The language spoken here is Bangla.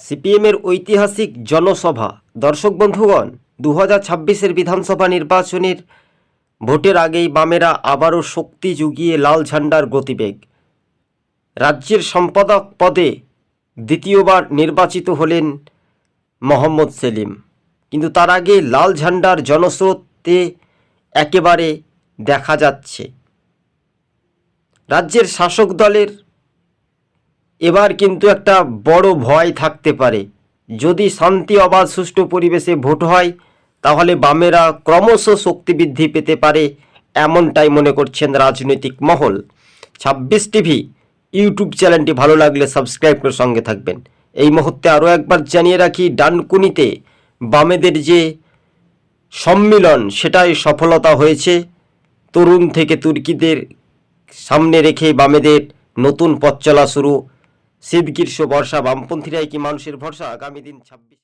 সিপিএমের ঐতিহাসিক জনসভা। দর্শক বন্ধুগণ দু হাজার বিধানসভা নির্বাচনের ভোটের আগেই বামেরা আবারও শক্তি জুগিয়ে লাল ঝান্ডার গতিবেগ। রাজ্যের সম্পাদক পদে দ্বিতীয়বার নির্বাচিত হলেন মোহাম্মদ সেলিম। কিন্তু তার আগে লাল ঝান্ডার জনস্রোতে একেবারে দেখা যাচ্ছে। রাজ্যের শাসক দলের এবার কিন্তু একটা বড় ভয় থাকতে পারে। যদি শান্তি অবাধ সুষ্ঠু পরিবেশে ভোট হয়, তাহলে বামেরা ক্রমশ শক্তি বৃদ্ধি পেতে পারে, এমনটাই মনে করছেন রাজনৈতিক মহল। ছাব্বিশ টিভি ইউটিউব চ্যানেলটি ভালো লাগলে সাবস্ক্রাইব করে সঙ্গে থাকবেন। এই মুহূর্তে আরও একবার জানিয়ে রাখি, ডানকুনিতে বামেদের যে সম্মিলন সেটাই সফলতা হয়েছে। তরুণ থেকে তুর্কিদের সামনে রেখে বামেদের নতুন পথ চলা শুরু শীত গ্রীষ্ম বর্ষা বামপন্থীরাই কি মানুষের ভরসা? আগামী দিন ছাব্বিশ